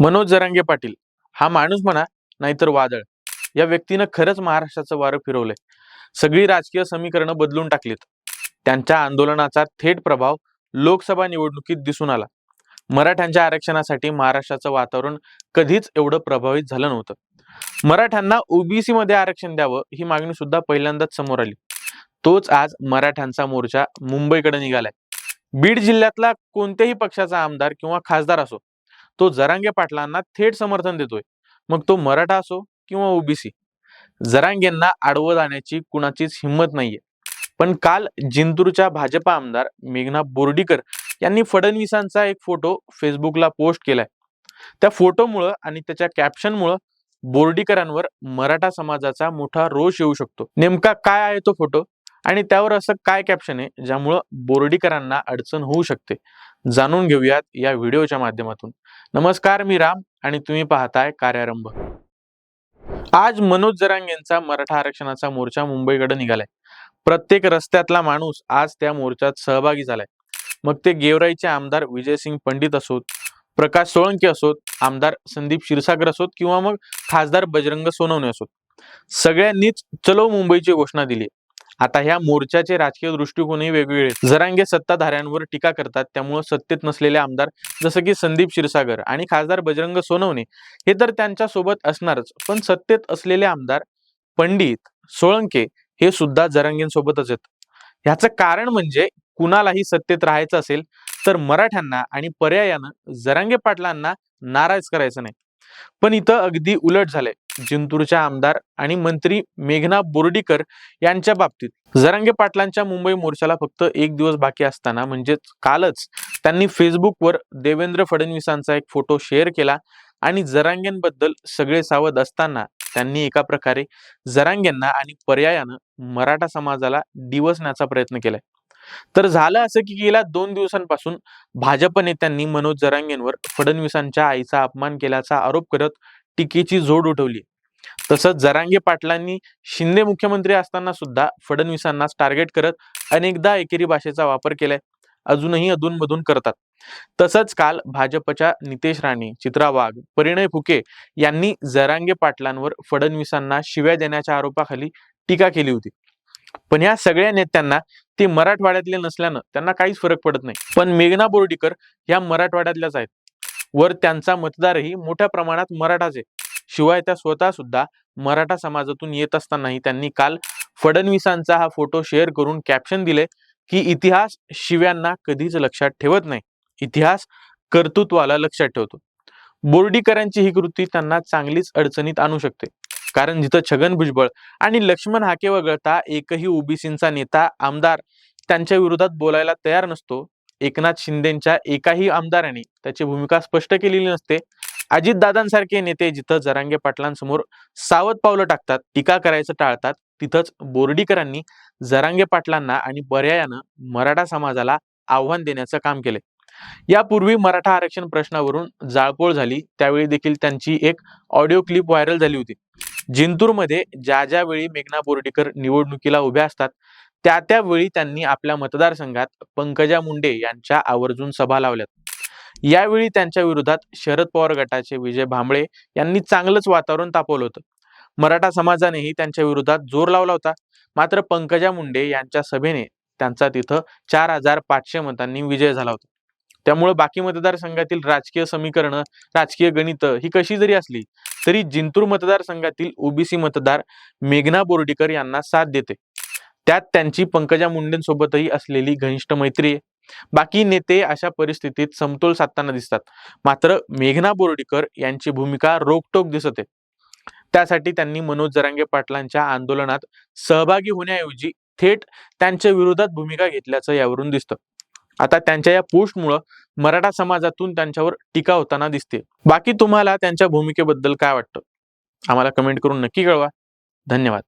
मनोज जरांगे पाटील हा माणूस म्हणा नाहीतर वादळ. या व्यक्तीनं खरंच महाराष्ट्राचं वारं फिरवलंय. सगळी राजकीय समीकरणं बदलून टाकलीत. त्यांच्या आंदोलनाचा थेट प्रभाव लोकसभा निवडणुकीत दिसून आला. मराठ्यांच्या आरक्षणासाठी महाराष्ट्राचं वातावरण कधीच एवढं प्रभावित झालं नव्हतं. मराठ्यांना ओबीसी मध्ये आरक्षण द्यावं ही मागणी सुद्धा पहिल्यांदाच समोर आली. तोच आज मराठ्यांचा मोर्चा मुंबईकडे निघालाय. बीड जिल्ह्यातला कोणत्याही पक्षाचा आमदार किंवा खासदार असो तो जरांगे पाटलांना थेट समर्थन देतोय. मग तो मराठा असो किंवा ओबीसी जरांगेंना आडवं जाण्याची कुणाचीच हिंमत नाहीये. पण काल जिंतूरच्या भाजपा आमदार मेघना बोर्डीकर यांनी फडणवीसांचा एक फोटो फेसबुकला पोस्ट केलाय. त्या फोटोमुळं आणि त्याच्या कॅप्शनमुळं बोर्डीकरांवर मराठा समाजाचा मोठा रोष येऊ शकतो. नेमका काय आहे तो फोटो आणि त्यावर असं काय कॅप्शन आहे ज्यामुळं बोर्डीकरांना अडचण होऊ शकते? जाणून घेऊयात या व्हिडिओच्या माध्यमातून. नमस्कार मी राम आणि तुम्ही पाहताय कार्यारंभ. आज मनोज जरांगेंचा मराठा आरक्षणाचा मोर्चा मुंबईकडे निघालाय. प्रत्येक रस्त्यातला माणूस आज त्या मोर्चात सहभागी झालाय. मग ते गेवराईचे आमदार विजयसिंग पंडित असोत प्रकाश सोळंके असोत आमदार संदीप क्षीरसागर असोत किंवा मग खासदार बजरंग सोनवणे असोत. सगळ्यांनीच चलो मुंबईची घोषणा दिली आता ह्या मोर्चाचे राजकीय दृष्टिकोनही वेगवेगळे जरांगे सत्ताधाऱ्यांवर टीका करतात त्यामुळे सत्तेत नसलेले आमदार जसं की संदीप क्षीरसागर आणि खासदार बजरंग सोनवणे हे तर त्यांच्यासोबत असणारच. पण सत्तेत असलेले आमदार पंडित सोळंके हे सुद्धा जरांगेंसोबतच आहेत. ह्याचं कारण म्हणजे कुणालाही सत्तेत राहायचं असेल तर मराठ्यांना आणि पर्यायानं जरांगे पाटलांना नाराज करायचं नाही. पण इथं अगदी उलट झालंय. जिंतूरच्या आमदार आणि मंत्री मेघना बोर्डीकर यांच्या बाबतीत. जरांगे पाटलांच्या मुंबई मोर्चाला फक्त एक दिवस बाकी असताना म्हणजेच कालच त्यांनी फेसबुकवर देवेंद्र फडणवीसांचा एक फोटो शेअर केला आणि जरांगेंबद्दल सगळे सावध असताना त्यांनी एका प्रकारे जरांगेंना आणि पर्यायानं मराठा समाजाला दिवसण्याचा प्रयत्न केलाय. तर झालं असं की गेल्या दोन दिवसांपासून भाजप नेत्यांनी मनोज जरांगेंवर फडणवीसांच्या आईचा अपमान केल्याचा आरोप करत टीकेची जोड उठवली तसंच जरांगे पाटलांनी शिंदे मुख्यमंत्री असताना सुद्धा फडणवीसांनाच टार्गेट करत अनेकदा एकेरी भाषेचा वापर केलाय. अजूनही अधूनमधून करतात. तसंच काल भाजपच्या नितेश राणे चित्रा वाघ परिणय फुके यांनी जरांगे पाटलांवर फडणवीसांना शिव्या देण्याच्या आरोपाखाली टीका केली होती. पण या सगळ्या नेत्यांना ते मराठवाड्यातले नसल्यानं त्यांना काहीच फरक पडत नाही. पण मेघना बोर्डीकर या मराठवाड्यातल्याच आहेत. वर त्यांचा मतदारही मोठ्या प्रमाणात मराठाच आहे. शिवाय त्या स्वतः सुद्धा मराठा समाजातून येत असतानाही त्यांनी काल फडणवीसांचा हा फोटो शेअर करून कॅप्शन दिले की इतिहास शिव्यांना कधीच लक्षात ठेवत नाही. इतिहास कर्तृत्वाला लक्षात ठेवतो. बोर्डीकरांची ही कृती त्यांना चांगलीच अडचणीत आणू शकते. कारण जिथं छगन भुजबळ आणि लक्ष्मण हाके वगळता एकही ओबीसींचा नेता आमदार त्यांच्या विरोधात बोलायला तयार नसतो. एकनाथ शिंदेच्या एकाही आमदाराने त्याची भूमिका स्पष्ट केलेली नसते. अजितदादांसारखे नेते जिथं जरांगे पाटलांसमोर सावध पावलं टाकतात टीका करायचं टाळतात तिथंच बोर्डीकरांनी जरांगे पाटलांना आणि पर्यायानं मराठा समाजाला आव्हान देण्याचं काम केले यापूर्वी मराठा आरक्षण प्रश्नावरून जाळपोळ झाली त्यावेळी देखील त्यांची एक ऑडिओ क्लिप व्हायरल झाली होती. जिंतूरमध्ये ज्या ज्या वेळी मेघना बोर्डीकर निवडणुकीला उभ्या असतात त्या त्यावेळी त्यांनी आपल्या मतदारसंघात पंकजा मुंडे यांच्या आवर्जून सभा लावल्यात. यावेळी त्यांच्या विरोधात शरद पवार गटाचे विजय भांबळे यांनी चांगलंच वातावरण तापवलं होतं. मराठा समाजानेही त्यांच्या विरोधात जोर लावला होता. मात्र पंकजा मुंडे यांच्या सभेने त्यांचा तिथं चार हजार पाचशे मतांनी विजय झाला होता. त्यामुळे बाकी मतदारसंघातील राजकीय समीकरणं राजकीय गणित ही कशी जरी असली तरी जिंतूर मतदारसंघातील ओबीसी मतदार मेघना बोर्डीकर यांना साथ देते. त्यात त्यांची पंकजा मुंडेंसोबतही असलेली घनिष्ठ मैत्री आहे. बाकी नेते अशा परिस्थितीत समतोल साधताना दिसतात. मात्र मेघना बोर्डीकर यांची भूमिका रोखटोक दिसत आहे. त्यासाठी त्यांनी मनोज जरांगे पाटलांच्या आंदोलनात सहभागी होण्याऐवजी थेट त्यांच्या विरोधात भूमिका घेतल्याचं यावरून दिसतं. आता त्यांच्या या पोस्टमुळं मराठा समाजातून त्यांच्यावर टीका होताना दिसते. बाकी तुम्हाला त्यांच्या भूमिकेबद्दल काय वाटतं? आम्हाला कमेंट करून नक्की कळवा. धन्यवाद.